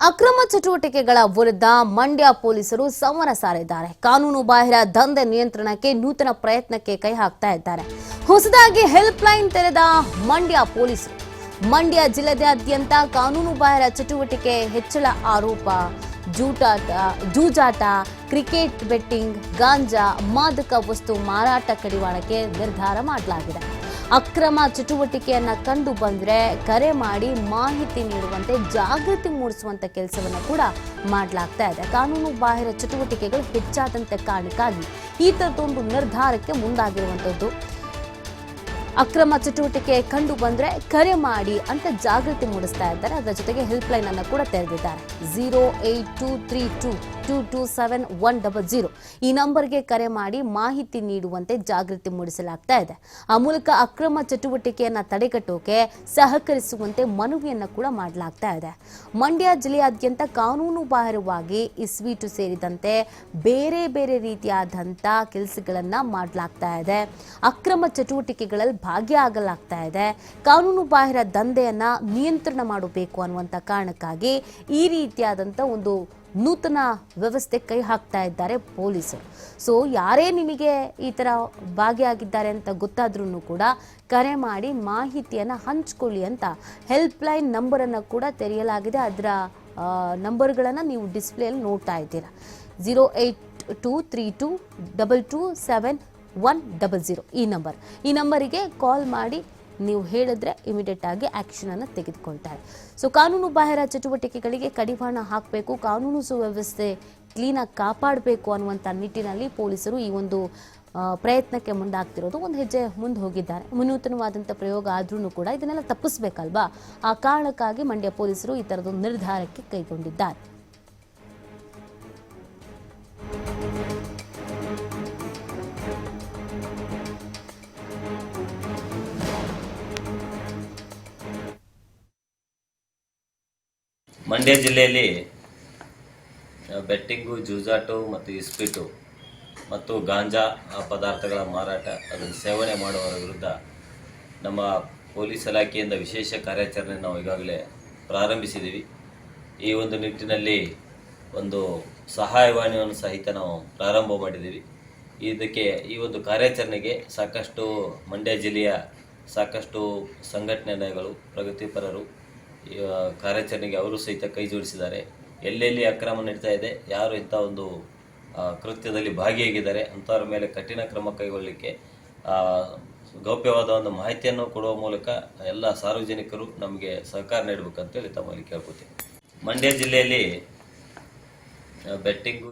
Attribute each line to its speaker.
Speaker 1: ಅಕ್ರಮ ಚಟುವಟಿಕೆಗಳ ವಿರುದ್ಧ ಮಂಡ್ಯ ಪೊಲೀಸರು ಸಮರ ಸಾರಿದ್ದಾರೆ. ಕಾನೂನು ಬಾಹಿರ ದಂಧೆ ನಿಯಂತ್ರಣಕ್ಕೆ ನೂತನ ಪ್ರಯತ್ನಕ್ಕೆ ಕೈ ಹಾಕ್ತಾ ಇದ್ದಾರೆ. ಹೊಸದಾಗಿ ಹೆಲ್ಪ್ ಲೈನ್ ತೆರೆದ ಮಂಡ್ಯ ಪೊಲೀಸರು. ಮಂಡ್ಯ ಜಿಲ್ಲೆಯಾದ್ಯಂತ ಕಾನೂನು ಬಾಹಿರ ಚಟುವಟಿಕೆ ಹೆಚ್ಚಳ ಆರೋಪ. ಜೂಟಾಟ, ಜೂಜಾಟ, ಕ್ರಿಕೆಟ್ ಬೆಟ್ಟಿಂಗ್, ಗಾಂಜಾ, ಮಾದಕ ವಸ್ತು ಮಾರಾಟ ಕಡಿವಾಣಕ್ಕೆ ನಿರ್ಧಾರ ಮಾಡಲಾಗಿದೆ. ಅಕ್ರಮ ಚಟುವಟಿಕೆಯನ್ನು ಕಂಡು ಬಂದರೆ ಕರೆ ಮಾಡಿ ಮಾಹಿತಿ ನೀಡುವಂತೆ ಜಾಗೃತಿ ಮೂಡಿಸುವಂಥ ಕೆಲಸವನ್ನು ಕೂಡ ಮಾಡಲಾಗ್ತಾ ಇದೆ. ಕಾನೂನು ಬಾಹಿರ ಚಟುವಟಿಕೆಗಳು ಹೆಚ್ಚಾದಂತೆ ಕಾರಣಕ್ಕಾಗಿ ಈ ತರದೊಂದು ನಿರ್ಧಾರಕ್ಕೆ ಮುಂದಾಗಿರುವಂತದ್ದು. ಅಕ್ರಮ ಚಟುವಟಿಕೆ ಕಂಡು ಬಂದರೆ ಕರೆ ಮಾಡಿ ಅಂತ ಜಾಗೃತಿ ಮೂಡಿಸ್ತಾ ಇದ್ದಾರೆ. ಅದರ ಜೊತೆಗೆ ಹೆಲ್ಪ್ ಲೈನ್ ಅನ್ನು ಕೂಡ ತೆರೆದಿದ್ದಾರೆ. Zero eight two three two two two seven one double zero. ಈ ನಂಬರ್ಗೆ ಕರೆ ಮಾಡಿ ಮಾಹಿತಿ ನೀಡುವಂತೆ ಜಾಗೃತಿ ಮೂಡಿಸಲಾಗ್ತಾ ಇದೆ. ಆ ಮೂಲಕ ಅಕ್ರಮ ಚಟುವಟಿಕೆಯನ್ನ ತಡೆಗಟ್ಟೋಕೆ ಸಹಕರಿಸುವಂತೆ ಮನವಿಯನ್ನು ಕೂಡ ಮಾಡಲಾಗ್ತಾ ಇದೆ. ಮಂಡ್ಯ ಜಿಲ್ಲೆಯಾದ್ಯಂತ ಕಾನೂನು ಬಾಹಿರವಾಗಿ ಇಸ್ವೀಟು ಸೇರಿದಂತೆ ಬೇರೆ ಬೇರೆ ರೀತಿಯಾದಂಥ ಕೆಲಸಗಳನ್ನ ಮಾಡಲಾಗ್ತಾ ಇದೆ. ಅಕ್ರಮ ಚಟುವಟಿಕೆಗಳಲ್ಲಿ ಭಾಗಿಯಾಗಲಾಗ್ತಾ ಇದೆ. ಕಾನೂನು ಬಾಹಿರ ದಂಧೆಯನ್ನ ನಿಯಂತ್ರಣ ಮಾಡಬೇಕು ಅನ್ನುವಂಥ ಕಾರಣಕ್ಕಾಗಿ ಈ ರೀತಿಯಾದಂಥ ಒಂದು ನೂತನ ವ್ಯವಸ್ಥೆ ಕೈ ಹಾಕ್ತಾ ಇದ್ದಾರೆ ಪೊಲೀಸರು. ಸೊ ಯಾರೇ ನಿಮಗೆ ಈ ಥರ ಭಾಗಿಯಾಗಿದ್ದಾರೆ ಅಂತ ಗೊತ್ತಾದ್ರೂ ಕೂಡ ಕರೆ ಮಾಡಿ ಮಾಹಿತಿಯನ್ನು ಹಂಚ್ಕೊಳ್ಳಿ ಅಂತ ಹೆಲ್ಪ್ ಲೈನ್ ನಂಬರನ್ನು ಕೂಡ ತೆರೆಯಲಾಗಿದೆ. ಅದರ ನಂಬರ್ಗಳನ್ನು ನೀವು ಡಿಸ್ಪ್ಲೇಯಲ್ಲಿ ನೋಡ್ತಾ ಇದ್ದೀರಾ. Zero eight two three two double two seven one double zero ಈ ನಂಬರ್ ಈ ನಂಬರಿಗೆ ಕಾಲ್ ಮಾಡಿ ನೀವು ಹೇಳಿದ್ರೆ ಇಮಿಡಿಯೇಟ್ ಆಗಿ ಆಕ್ಷನ್ ಅನ್ನು ತೆಗೆದುಕೊಳ್ತಾರೆ. ಸೊ ಕಾನೂನು ಬಾಹಿರ ಚಟುವಟಿಕೆಗಳಿಗೆ ಕಡಿವಾಣ ಹಾಕಬೇಕು, ಕಾನೂನು ಸುವ್ಯವಸ್ಥೆ ಕ್ಲೀನಾಗಿ ಕಾಪಾಡಬೇಕು ಅನ್ನುವಂಥ ನಿಟ್ಟಿನಲ್ಲಿ ಪೊಲೀಸರು ಈ ಒಂದು ಪ್ರಯತ್ನಕ್ಕೆ ಮುಂದಾಗ್ತಿರೋದು. ಒಂದು ಹೆಜ್ಜೆ ಮುಂದೆ ಹೋಗಿದ್ದಾರೆ. ವಿನೂತನವಾದಂಥ ಪ್ರಯೋಗ ಆದ್ರೂ ಕೂಡ ಇದನ್ನೆಲ್ಲ ತಪ್ಪಿಸ್ಬೇಕಲ್ವಾ? ಆ ಕಾರಣಕ್ಕಾಗಿ ಮಂಡ್ಯ ಪೊಲೀಸರು ಈ ಥರದೊಂದು ನಿರ್ಧಾರಕ್ಕೆ ಕೈಗೊಂಡಿದ್ದಾರೆ.
Speaker 2: ಮಂಡ್ಯ ಜಿಲ್ಲೆಯಲ್ಲಿ ಬೆಟ್ಟಿಂಗು, ಜೂಜಾಟು ಮತ್ತು ಇಸ್ಪಿಟು ಮತ್ತು ಗಾಂಜಾ ಪದಾರ್ಥಗಳ ಮಾರಾಟ, ಅದನ್ನು ಸೇವನೆ ಮಾಡುವವರ ವಿರುದ್ಧ ನಮ್ಮ ಪೊಲೀಸ್ ಇಲಾಖೆಯಿಂದ ವಿಶೇಷ ಕಾರ್ಯಾಚರಣೆ ನಾವು ಈಗಾಗಲೇ ಪ್ರಾರಂಭಿಸಿದ್ದೀವಿ. ಈ ಒಂದು ನಿಟ್ಟಿನಲ್ಲಿ ಒಂದು ಸಹಾಯವಾಣಿಯನ್ನು ಸಹಿತ ನಾವು ಪ್ರಾರಂಭ ಮಾಡಿದ್ದೀವಿ. ಇದಕ್ಕೆ, ಈ ಒಂದು ಕಾರ್ಯಾಚರಣೆಗೆ ಸಾಕಷ್ಟು ಮಂಡ್ಯ ಜಿಲ್ಲೆಯ ಸಾಕಷ್ಟು ಸಂಘಟನೆಗಳು, ಪ್ರಗತಿಪರರು ಕಾರ್ಯಾಚರಣೆಗೆ ಅವರು ಸಹಿತ ಕೈ ಜೋಡಿಸಿದ್ದಾರೆ. ಎಲ್ಲೆಲ್ಲಿ ಅಕ್ರಮ ನಡೀತಾ ಇದೆ, ಯಾರು ಇಂಥ ಒಂದು ಕೃತ್ಯದಲ್ಲಿ ಭಾಗಿಯಾಗಿದ್ದಾರೆ, ಅಂಥವ್ರ ಮೇಲೆ ಕಠಿಣ ಕ್ರಮ ಕೈಗೊಳ್ಳಲಿಕ್ಕೆ ಗೌಪ್ಯವಾದ ಒಂದು ಮಾಹಿತಿಯನ್ನು ಕೊಡುವ ಮೂಲಕ ಎಲ್ಲ ಸಾರ್ವಜನಿಕರು ನಮಗೆ ಸಹಕಾರ ನೀಡಬೇಕಂತೇಳಿ ತಮ್ಮಲ್ಲಿ ಕೇಳ್ಕೊತೀನಿ. ಮಂಡ್ಯ ಜಿಲ್ಲೆಯಲ್ಲಿ ಬೆಟ್ಟಿಂಗು